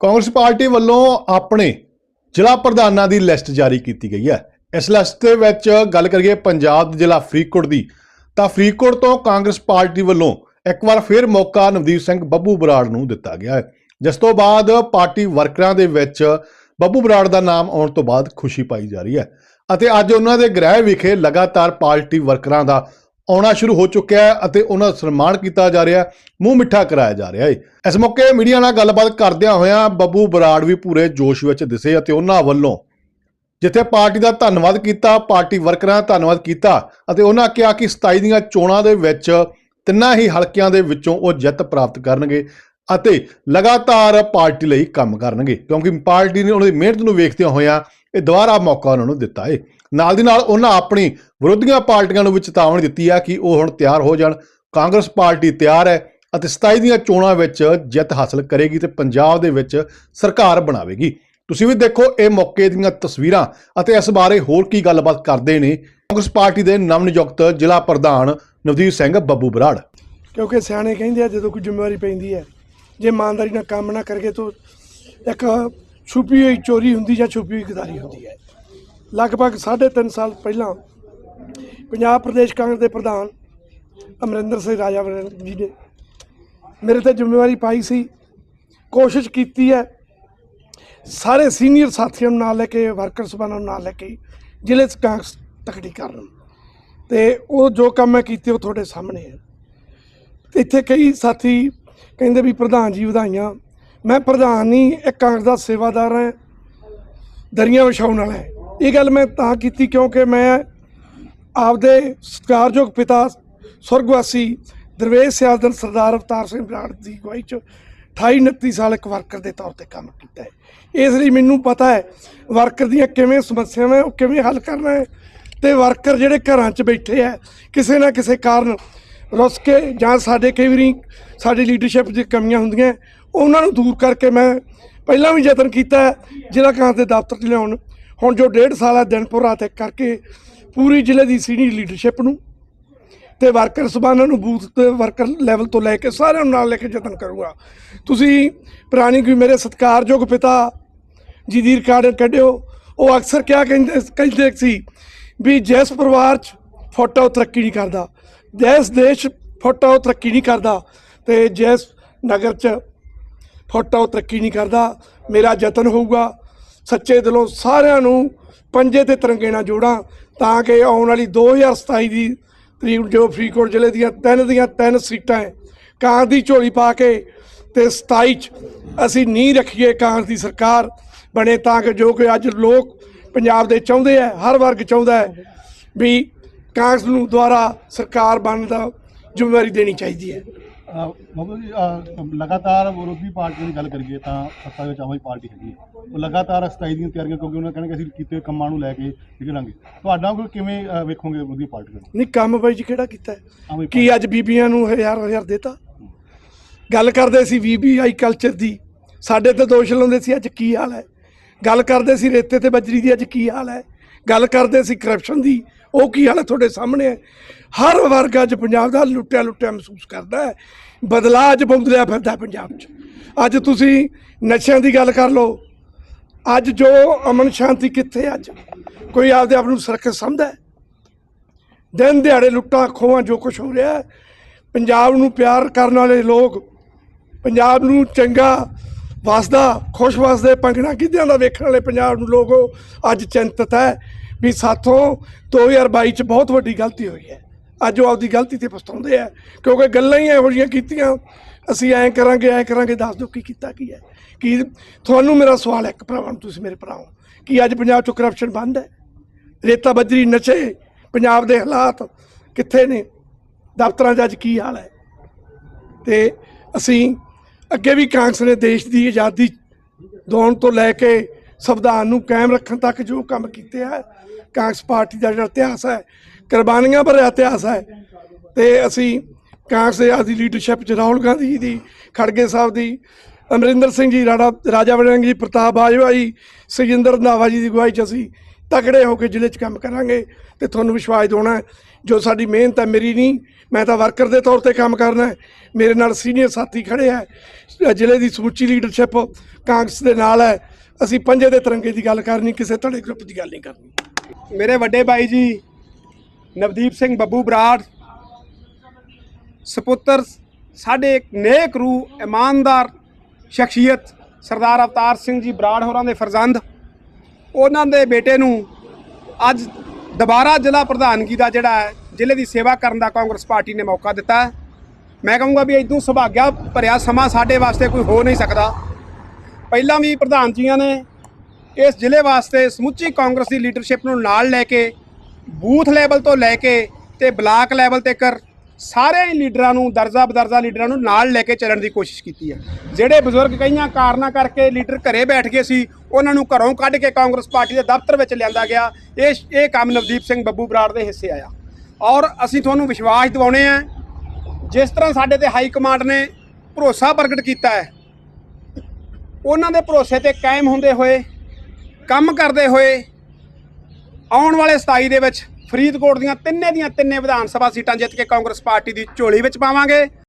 Congress party ਵੱਲੋਂ ਆਪਣੇ ਜ਼ਿਲ੍ਹਾ ਪ੍ਰਧਾਨਾਂ ਦੀ ਲਿਸਟ ਜਾਰੀ ਕੀਤੀ ਗਈ ਹੈ। ਇਸ ਲਿਸਟ ਦੇ ਵਿੱਚ ਗੱਲ ਕਰੀਏ ਪੰਜਾਬ ਦੇ ਜ਼ਿਲ੍ਹਾ ਫਰੀਦਕੋਟ ਦੀ, ਤਾਂ ਫਰੀਦਕੋਟ ਤੋਂ ਕਾਂਗਰਸ ਪਾਰਟੀ ਵੱਲੋਂ ਇੱਕ ਵਾਰ ਫਿਰ ਮੌਕਾ ਨਵਦੀਪ ਸਿੰਘ ਬੱਬੂ ਬਰਾੜ ਨੂੰ ਦਿੱਤਾ ਗਿਆ ਹੈ। ਜਿਸ ਤੋਂ ਬਾਅਦ ਪਾਰਟੀ ਵਰਕਰਾਂ ਦੇ ਵਿੱਚ ਬੱਬੂ ਬਰਾੜ ਦਾ ਨਾਮ ਆਉਣ ਤੋਂ ਬਾਅਦ ਖੁਸ਼ੀ ਪਾਈ ਜਾ ਰਹੀ ਹੈ। ਅਤੇ ਅੱਜ ਉਹਨਾਂ ਦੇ ਗ੍ਰਹਿ ਵਿਖੇ ਲਗਾਤਾਰ ਪਾਰਟੀ ਵਰਕਰਾਂ ਦਾ ਆਉਣਾ ਸ਼ੁਰੂ ਹੋ ਚੁੱਕਿਆ ਹੈ ਅਤੇ ਉਹਨਾਂ ਦਾ ਸਨਮਾਨ ਕੀਤਾ ਜਾ ਰਿਹਾ ਹੈ, ਮੂੰਹ ਮਿੱਠਾ ਕਰਾਇਆ ਜਾ ਰਿਹਾ ਹੈ ਇਸ ਮੌਕੇ ਮੀਡੀਆ ਨਾਲ ਗੱਲਬਾਤ ਕਰਦਿਆਂ ਹੋਇਆਂ ਬੱਬੂ ਬਰਾੜ ਵੀ ਪੂਰੇ ਜੋਸ਼ ਵਿੱਚ ਦਿਸੇ ਅਤੇ ਉਹਨਾਂ ਵੱਲੋਂ ਜਿੱਥੇ ਪਾਰਟੀ ਦਾ ਧੰਨਵਾਦ ਕੀਤਾ, ਪਾਰਟੀ ਵਰਕਰਾਂ ਦਾ ਧੰਨਵਾਦ ਕੀਤਾ ਅਤੇ ਉਹਨਾਂ ਕਿਹਾ ਕਿ 27 ਦੀਆਂ ਚੋਣਾਂ ਦੇ ਵਿੱਚ ਤਿੰਨਾਂ ਹੀ ਹਲਕਿਆਂ ਦੇ ਵਿੱਚੋਂ ਉਹ ਜਿੱਤ ਪ੍ਰਾਪਤ ਕਰਨਗੇ ਅਤੇ ਲਗਾਤਾਰ ਪਾਰਟੀ ਲਈ ਕੰਮ ਕਰਨਗੇ ਕਿਉਂਕਿ ਪਾਰਟੀ ਨੇ ਉਹਨਾਂ ਦੀ ਮਿਹਨਤ ਨੂੰ ਵੇਖਦਿਆਂ ਹੋਇਆਂ ਇਹ ਦੁਬਾਰਾ ਮੌਕਾ ਉਹਨਾਂ ਨੂੰ ਦਿੱਤਾ ਹੈ। ਨਾਲ ਦੀ ਨਾਲ ਉਹਨਾਂ ਆਪਣੀ ਵਿਰੋਧੀਆਂ ਪਾਰਟੀਆਂ ਨੂੰ ਵੀ ਚੇਤਾਵਨੀ ਦਿੱਤੀ ਹੈ ਕਿ ਉਹ ਹੁਣ ਤਿਆਰ ਹੋ ਜਾਣ। ਕਾਂਗਰਸ ਪਾਰਟੀ ਤਿਆਰ ਹੈ ਅਤੇ 27 ਦੀਆਂ ਚੋਣਾਂ ਵਿੱਚ ਜਿੱਤ ਹਾਸਲ ਕਰੇਗੀ ਤੇ ਪੰਜਾਬ ਦੇ ਵਿੱਚ ਸਰਕਾਰ ਬਣਾਵੇਗੀ। ਤੁਸੀਂ ਵੀ ਦੇਖੋ ਇਹ ਮੌਕੇ ਦੀਆਂ ਤਸਵੀਰਾਂ ਅਤੇ ਇਸ ਬਾਰੇ ਹੋਰ ਕੀ ਗੱਲਬਾਤ ਕਰਦੇ ਨੇ ਕਾਂਗਰਸ ਪਾਰਟੀ ਦੇ ਨਵ ਨਿਯੁਕਤ ਜ਼ਿਲ੍ਹਾ ਪ੍ਰਧਾਨ ਨਵਦੀਪ ਸਿੰਘ ਬੱਬੂ ਬਰਾੜ। ਕਿਉਂਕਿ ਸਿਆਣੇ ਕਹਿੰਦੇ ਆ, ਜਦੋਂ ਕੋਈ ਜ਼ਿੰਮੇਵਾਰੀ ਪੈਂਦੀ ਹੈ, ਜੇ ਇਮਾਨਦਾਰੀ ਨਾਲ ਕੰਮ ਨਾ ਕਰਕੇ ਤਾਂ ਇੱਕ ਛੁਪੀ ਹੋਈ ਚੋਰੀ ਹੁੰਦੀ ਜਾਂ ਛੁਪੀ ਹੋਈ ਗਦਾਰੀ ਹੁੰਦੀ ਹੈ। ਲਗਭਗ 3.5 ਸਾਲ ਪਹਿਲਾਂ ਪੰਜਾਬ ਪ੍ਰਦੇਸ਼ ਕਾਂਗਰਸ ਦੇ ਪ੍ਰਧਾਨ ਅਮਰਿੰਦਰ ਸਿੰਘ ਰਾਜਾ ਜੀ ਨੇ ਮੇਰੇ ਤੇ ਜ਼ਿੰਮੇਵਾਰੀ ਪਾਈ ਸੀ, ਕੋਸ਼ਿਸ਼ ਕੀਤੀ ਹੈ ਸਾਰੇ ਸੀਨੀਅਰ ਸਾਥੀਆਂ ਨੂੰ ਨਾਲ ਲੈ ਕੇ ਵਰਕਰ ਸਭਾਵਾਂ ਨੂੰ ਨਾਲ ਲੈ ਕੇ ਜ਼ਿਲ੍ਹੇ 'ਚ ਕਾਂਗਰਸ ਤਕੜੀ ਕਰਨ ਤੇ ਉਹ ਜੋ ਕੰਮ ਮੈਂ ਕੀਤੇ ਉਹ ਤੁਹਾਡੇ ਸਾਹਮਣੇ ਹੈ। ਤੇ ਇੱਥੇ ਕਈ ਸਾਥੀ ਕਹਿੰਦੇ ਵੀ ਪ੍ਰਧਾਨ ਜੀ ਵਧਾਈਆਂ। ਮੈਂ ਪ੍ਰਧਾਨ ਨਹੀਂ, ਇੱਕ ਕਾਂਗਰਸ ਦਾ ਸੇਵਾਦਾਰ ਹਾਂ, ਦਰੀਆਂ ਵਿਛਾਉਣ ਵਾਲਾ ਹੈ। ਇਹ ਗੱਲ ਮੈਂ ਤਾਂ ਕੀਤੀ ਕਿਉਂਕਿ ਮੈਂ ਆਪਦੇ ਸਤਿਕਾਰਯੋਗ ਪਿਤਾ ਸੁਰਗਵਾਸੀ ਦਰਵੇਸ਼ ਸਿਆਦਨ ਸਰਦਾਰ ਅਵਤਾਰ ਸਿੰਘ ਬਰਾੜ ਦੀ ਅਗਵਾਈ ਚ 28 29 ਸਾਲ ਇੱਕ ਵਰਕਰ ਦੇ ਤੌਰ ਤੇ ਕੰਮ ਕੀਤਾ ਹੈ। ਇਸ ਲਈ ਮੈਨੂੰ ਪਤਾ ਹੈ ਵਰਕਰ ਦੀਆਂ ਕਿਵੇਂ ਸਮੱਸਿਆਵਾਂ ਉਹ ਕਿਵੇਂ ਹੱਲ ਕਰਨਾ ਹੈ ਤੇ ਵਰਕਰ ਜਿਹੜੇ ਘਰਾਂ 'ਚ ਬੈਠੇ ਆ ਕਿਸੇ ਨਾ ਕਿਸੇ ਕਾਰਨ ਰੁੱਸ ਕੇ ਜਾਂ ਸਾਡੇ ਕਈ ਵਾਰੀ ਸਾਡੀ ਲੀਡਰਸ਼ਿਪ 'ਚ ਕਮੀਆਂ ਹੁੰਦੀਆਂ ਉਹਨਾਂ ਨੂੰ ਦੂਰ ਕਰਕੇ ਮੈਂ ਪਹਿਲਾਂ ਵੀ ਯਤਨ ਕੀਤਾ ਜ਼ਿਲ੍ਹਾ ਕਾਂਗਰਸ ਦੇ ਦਫ਼ਤਰ 'ਚ ਲਿਆਉਣ ਹੁਣ ਜੋ ਡੇਢ ਸਾਲ ਹੈ ਦਿਨ ਰਾਤ ਇੱਕ ਕਰਕੇ ਪੂਰੀ ਜ਼ਿਲ੍ਹੇ ਦੀ ਸੀਨੀਅਰ ਲੀਡਰਸ਼ਿਪ ਨੂੰ ਤੇ ਵਰਕਰ ਸਭਾਵਾਂ ਨੂੰ ਬੂਥ ਤੇ ਵਰਕਰ ਲੈਵਲ ਤੋਂ ਲੈ ਕੇ ਸਾਰਿਆਂ ਨੂੰ ਨਾਲ ਲੈ ਕੇ ਯਤਨ ਕਰੂੰਗਾ। ਤੁਸੀਂ ਪੁਰਾਣੀ ਕੋਈ ਮੇਰੇ ਸਤਿਕਾਰਯੋਗ ਪਿਤਾ ਜੀ ਦੀ ਰਿਕਾਰਡ ਕੱਢਿਓ। ਉਹ ਅਕਸਰ ਕਿਆ ਕਹਿੰਦੇ ਕਹਿੰਦੇ ਸੀ ਵੀ ਜਿਸ ਪਰਿਵਾਰ 'ਚ ਫੋਟੋ ਤਰੱਕੀ ਨਹੀਂ ਕਰਦਾ, ਜਿਸ ਦੇਸ਼ 'ਚ ਫੋਟੋ ਤਰੱਕੀ ਨਹੀਂ ਕਰਦਾ ਤੇ ਜਿਸ ਨਗਰ 'ਚ ਫੋਟੋ ਤਰੱਕੀ ਨਹੀਂ ਕਰਦਾ, ਮੇਰਾ ਯਤਨ ਹੋਊਗਾ। ਸੱਚੇ ਦਿਲੋਂ ਸਾਰਿਆਂ ਨੂੰ ਪੰਜੇ ਤੇ ਤਿਰੰਗੇ ਨਾਲ ਜੋੜਾਂ ਤਾਂ ਕਿ ਆਉਣ ਵਾਲੀ 2027 ਦੀ ਤਰੀਕ ਜੋ ਫਰੀਦਕੋਟ ਜ਼ਿਲ੍ਹੇ ਦੀਆਂ ਤਿੰਨ ਦੀਆਂ ਤਿੰਨ ਸੀਟਾਂ ਹੈ, ਕਾਂ ਦੀ ਝੋਲੀ ਪਾ ਕੇ ਤੇ 27 ਚ ਅਸੀਂ ਨੀਂਹ ਰੱਖੀਏ ਕਾਂਗਰਸ ਦੀ ਸਰਕਾਰ ਬਣੇ ਤਾਂ ਕਿ ਜੋ ਕਿ ਅੱਜ ਲੋਕ ਪੰਜਾਬ ਦੇ ਚਾਹੁੰਦੇ ਆ, ਹਰ ਵਰਗ ਚਾਹੁੰਦਾ ਹੈ ਵੀ ਕਾਂਗਰਸ ਨੂੰ ਦੁਆਰਾ ਸਰਕਾਰ ਬਣਨ ਦਾ ਜ਼ਿੰਮੇਵਾਰੀ ਦੇਣੀ ਚਾਹੀਦੀ ਹੈ। ਬਾਬੂ ਜੀ ਅਹ, ਲਗਾਤਾਰ ਵਿਰੋਧੀ ਪਾਰਟੀਆਂ ਦੀ ਗੱਲ ਕਰੀਏ ਤਾਂ ਸੱਤਾ ਵਿੱਚ ਆਵਾਂ ਪਾਰਟੀ ਹੈਗੀ ਹੈ। ਉਹ ਲਗਾਤਾਰ 27 ਦੀਆਂ ਤਿਆਰੀਆਂ ਕਿਉਂਕਿ ਉਹਨਾਂ ਕਹਿਣਗੇ ਅਸੀਂ ਕੀਤੇ ਕੰਮਾਂ ਨੂੰ ਲੈ ਕੇ ਨਿਕਲਾਂਗੇ ਤੁਹਾਡਾ ਕੋਈ ਕਿਵੇਂ ਅਹ, ਵੇਖੋਗੇ ਵਿਰੋਧੀ ਪਾਰਟੀਆਂ ਨੂੰ ਨਹੀਂ ਕੰਮ ਬਾਈ ਜੀ ਕਿਹੜਾ ਕੀਤਾ ਹੈ? ਆਮ ਆਦਮੀ ਕੀ ਅੱਜ ਬੀਬੀਆਂ ਨੂੰ ਹਜ਼ਾਰ ਹਜ਼ਾਰ ਦੇਤਾ? ਗੱਲ ਕਰਦੇ ਸੀ ਵੀਬੀਆਈ ਕਲਚਰ ਦੀ। ਸਾਡੇ ਤੇ ਦੋਸ਼ ਲਾਉਂਦੇ ਸੀ ਅੱਜ ਕੀ ਹਾਲ ਹੈ? ਗੱਲ ਕਰਦੇ ਸੀ ਰੇਤੇ ਤੇ ਬਜਰੀ ਦੀ ਅੱਜ ਕੀ ਹਾਲ ਹੈ? ਗੱਲ ਕਰਦੇ ਸੀ ਕਰਪਸ਼ਨ ਦੀ। ਉਹ ਕੀ ਹਾਲਤ ਤੁਹਾਡੇ ਸਾਹਮਣੇ? ਹੈ ਹਰ ਵਰਗ ਅੱਜ ਪੰਜਾਬ ਦਾ ਲੁੱਟਿਆ ਲੁੱਟਿਆ ਮਹਿਸੂਸ ਕਰਦਾ ਹੈ। ਬਦਲਾਅ ਅੱਜ ਬੁੰਦਲਿਆ ਫਿਰਦਾ ਪੰਜਾਬ 'ਚ। ਅੱਜ ਤੁਸੀਂ ਨਸ਼ਿਆਂ ਦੀ ਗੱਲ ਕਰ ਲਓ। ਅੱਜ ਜੋ ਅਮਨ ਸ਼ਾਂਤੀ ਕਿੱਥੇ ਅੱਜ? ਕੋਈ ਆਪਦੇ ਆਪ ਨੂੰ ਸੁਰੱਖਿਅਤ ਸਮਝਦਾ ਹੈ? ਦਿਨ ਦਿਹਾੜੇ ਲੁੱਟਾਂ ਖੋਹਾਂ ਜੋ ਕੁਝ ਹੋ ਰਿਹਾ ਪੰਜਾਬ ਨੂੰ ਪਿਆਰ ਕਰਨ ਵਾਲੇ ਲੋਕ, ਪੰਜਾਬ ਨੂੰ ਚੰਗਾ ਵਸਦਾ, ਖੁਸ਼ ਵਸਦੇ ਪੰਗਣਾ ਗਿੱਧਿਆਂ ਦਾ ਵੇਖਣ ਵਾਲੇ ਪੰਜਾਬ ਨੂੰ ਲੋਕ ਅੱਜ ਚਿੰਤਤ ਹੈ। ਵੀ ਸਾਥੋਂ 2022 ਚ ਬਹੁਤ ਵੱਡੀ ਗਲਤੀ ਹੋਈ ਹੈ। ਅੱਜ ਉਹ ਆਪਦੀ ਗਲਤੀ ਤੇ ਪਛਤਾਉਂਦੇ ਆ, ਕਿਉਂਕਿ ਗੱਲਾਂ ਹੀ ਇਹੋ ਜਿਹੀਆਂ ਕੀਤੀਆਂ। ਅਸੀਂ ਐਂ ਕਰਾਂਗੇ ਐਂ ਕਰਾਂਗੇ, ਦੱਸ ਦਿਓ ਕੀ ਕੀਤਾ ਕੀ ਹੈ। ਕੀ ਤੁਹਾਨੂੰ ਮੇਰਾ ਸਵਾਲ ਹੈ, ਇੱਕ ਭਰਾਵਾਂ ਨੂੰ ਤੁਸੀਂ ਮੇਰੇ ਭਰਾਓ ਹੋ। ਕੀ ਅੱਜ ਪੰਜਾਬ 'ਚ ਕਰਪਸ਼ਨ ਬੰਦ ਹੈ? ਰੇਤਾ ਬੱਜਰੀ ਨਸ਼ੇ, ਪੰਜਾਬ ਦੇ ਹਾਲਾਤ ਕਿੱਥੇ ਨੇ? ਦਫ਼ਤਰਾਂ 'ਚ ਅੱਜ ਕੀ ਹਾਲ ਹੈ? ਤੇ ਅਸੀਂ ਅੱਗੇ ਵੀ ਕਾਂਗਰਸ ਨੇ ਦੇਸ਼ ਦੀ ਆਜ਼ਾਦੀ ਦਿਵਾਉਣ ਤੋਂ ਲੈ ਕੇ ਸੰਵਿਧਾਨ ਨੂੰ ਕਾਇਮ ਰੱਖਣ ਤੱਕ ਜੋ ਕੰਮ ਕੀਤੇ ਆ, ਕਾਂਗਰਸ ਪਾਰਟੀ ਦਾ ਜਿਹੜਾ ਇਤਿਹਾਸ ਹੈ, ਕੁਰਬਾਨੀਆਂ ਭਰਿਆ ਇਤਿਹਾਸ ਹੈ, ਤੇ ਅਸੀਂ ਕਾਂਗਰਸ ਦੇ ਆਦੀ ਲੀਡਰਸ਼ਿਪ ਚ ਰਾਹੁਲ ਗਾਂਧੀ ਜੀ ਦੀ, ਖੜਗੇ ਸਾਹਿਬ ਦੀ, ਅਮਰਿੰਦਰ ਸਿੰਘ ਜੀ ਰਾਣਾ ਰਾਜਾ ਵੜਿੰਗ ਜੀ ਪ੍ਰਤਾਪ ਬਾਜਵਾ ਜੀ, ਸੁਖਜਿੰਦਰ ਰੰਧਾਵਾ ਜੀ ਦੀ ਅਗਵਾਈ ਚ ਅਸੀਂ ਤਕੜੇ ਹੋ ਕੇ ਜ਼ਿਲ੍ਹੇ 'ਚ ਕੰਮ ਕਰਾਂਗੇ, ਤੇ ਤੁਹਾਨੂੰ ਵਿਸ਼ਵਾਸ ਦਿਵਾਉਣਾ ਜੋ ਸਾਡੀ ਮਿਹਨਤ ਹੈ, ਮੇਰੀ ਨਹੀਂ, ਮੈਂ ਤਾਂ ਵਰਕਰ ਦੇ ਤੌਰ ਤੇ ਕੰਮ ਕਰਨਾ ਹੈ, ਮੇਰੇ ਨਾਲ ਸੀਨੀਅਰ ਸਾਥੀ ਖੜੇ ਹੈ, ਜ਼ਿਲ੍ਹੇ ਦੀ ਸਮੁੱਚੀ ਲੀਡਰਸ਼ਿਪ ਕਾਂਗਰਸ ਦੇ ਨਾਲ ਹੈ ਅਸੀਂ ਪੰਜੇ ਦੇ ਤਿਰੰਗੇ ਦੀ ਗੱਲ ਕਰਨੀ, ਕਿਸੇ ਧੜੇ ਗਰੁੱਪ ਦੀ ਗੱਲ ਨਹੀਂ ਕਰਨੀ। ਮੇਰੇ ਵੱਡੇ ਭਾਈ ਜੀ, ਨਵਦੀਪ ਸਿੰਘ ਬੱਬੂ ਬਰਾੜ, ਸਪੁੱਤਰ ਸਾਡੇ ਇੱਕ ਨੇਕ ਰੂਹ, ਇਮਾਨਦਾਰ ਸ਼ਖਸੀਅਤ ਸਰਦਾਰ ਅਵਤਾਰ ਸਿੰਘ ਜੀ ਬਰਾੜ ਹੋਰਾਂ ਦੇ ਫਰਜ਼ੰਦ। ਉਹਨਾਂ ਦੇ ਬੇਟੇ ਨੂੰ ਅੱਜ ਦੁਬਾਰਾ ਜ਼ਿਲ੍ਹਾ ਪ੍ਰਧਾਨਗੀ ਦਾ ਜਿਹੜਾ ਜ਼ਿਲ੍ਹੇ ਦੀ ਸੇਵਾ ਕਰਨ ਦਾ ਕਾਂਗਰਸ ਪਾਰਟੀ ਨੇ ਮੌਕਾ ਦਿੱਤਾ ਮੈਂ ਕਹੂੰਗਾ ਵੀ ਇਦੋਂ ਸੁਭਾਗਿਆ ਭਰਿਆ ਸਮਾਂ ਸਾਡੇ ਵਾਸਤੇ ਕੋਈ ਹੋ ਨਹੀਂ ਸਕਦਾ। ਪਹਿਲਾਂ ਵੀ ਪ੍ਰਧਾਨ ਜੀਆਂ ਨੇ ਇਸ ਜ਼ਿਲ੍ਹੇ ਵਾਸਤੇ ਸਮੁੱਚੀ ਕਾਂਗਰਸ ਦੀ ਲੀਡਰਸ਼ਿਪ ਨੂੰ ਨਾਲ ਲੈ ਕੇ, ਬੂਥ ਲੈਵਲ ਤੋਂ ਲੈ ਕੇ ਤੇ ਬਲਾਕ ਲੈਵਲ 'ਤੇ ਕਰ ਸਾਰੇ ਲੀਡਰਾਂ ਨੂੰ ਦਰਜਾ ਬਦਰਜਾ ਲੀਡਰਾਂ ਨੂੰ ਨਾਲ ਲੈ ਕੇ ਚੱਲਣ ਦੀ ਕੋਸ਼ਿਸ਼ ਕੀਤੀ ਹੈ। ਜਿਹੜੇ ਬਜ਼ੁਰਗ ਕਈਆਂ ਕਾਰਨਾਂ ਕਰਕੇ ਲੀਡਰ ਘਰੇ ਬੈਠ ਗਏ ਸੀ, ਉਹਨਾਂ ਨੂੰ ਘਰੋਂ ਕੱਢ ਕੇ ਕਾਂਗਰਸ ਪਾਰਟੀ ਦੇ ਦਫ਼ਤਰ ਵਿੱਚ ਲਿਆਂਦਾ ਗਿਆ। ਇਹ ਇਹ ਕੰਮ ਨਵਦੀਪ ਸਿੰਘ ਬੱਬੂ ਬਰਾੜ ਦੇ ਹਿੱਸੇ ਆਇਆ। ਔਰ ਅਸੀਂ ਤੁਹਾਨੂੰ ਵਿਸ਼ਵਾਸ ਦਿਵਾਉਣੇ ਆ ਜਿਸ ਤਰ੍ਹਾਂ ਸਾਡੇ ਤੇ ਹਾਈ ਕਮਾਂਡ ਨੇ ਭਰੋਸਾ ਪ੍ਰਗਟ ਕੀਤਾ ਹੈ ਉਹਨਾਂ ਦੇ ਭਰੋਸੇ ਤੇ ਕਾਇਮ ਹੁੰਦੇ ਹੋਏ, ਕੰਮ ਕਰਦੇ ਹੋਏ, ਆਉਣ ਵਾਲੇ 27 ਦੇ ਵਿੱਚ ਫਰੀਦਕੋਟ ਦੀਆਂ ਤਿੰਨੇ ਦੀਆਂ ਤਿੰਨੇ ਵਿਧਾਨ ਸਭਾ ਸੀਟਾਂ ਜਿੱਤ ਕੇ ਕਾਂਗਰਸ ਪਾਰਟੀ ਦੀ ਝੋਲੀ ਵਿੱਚ ਪਾਵਾਂਗੇ।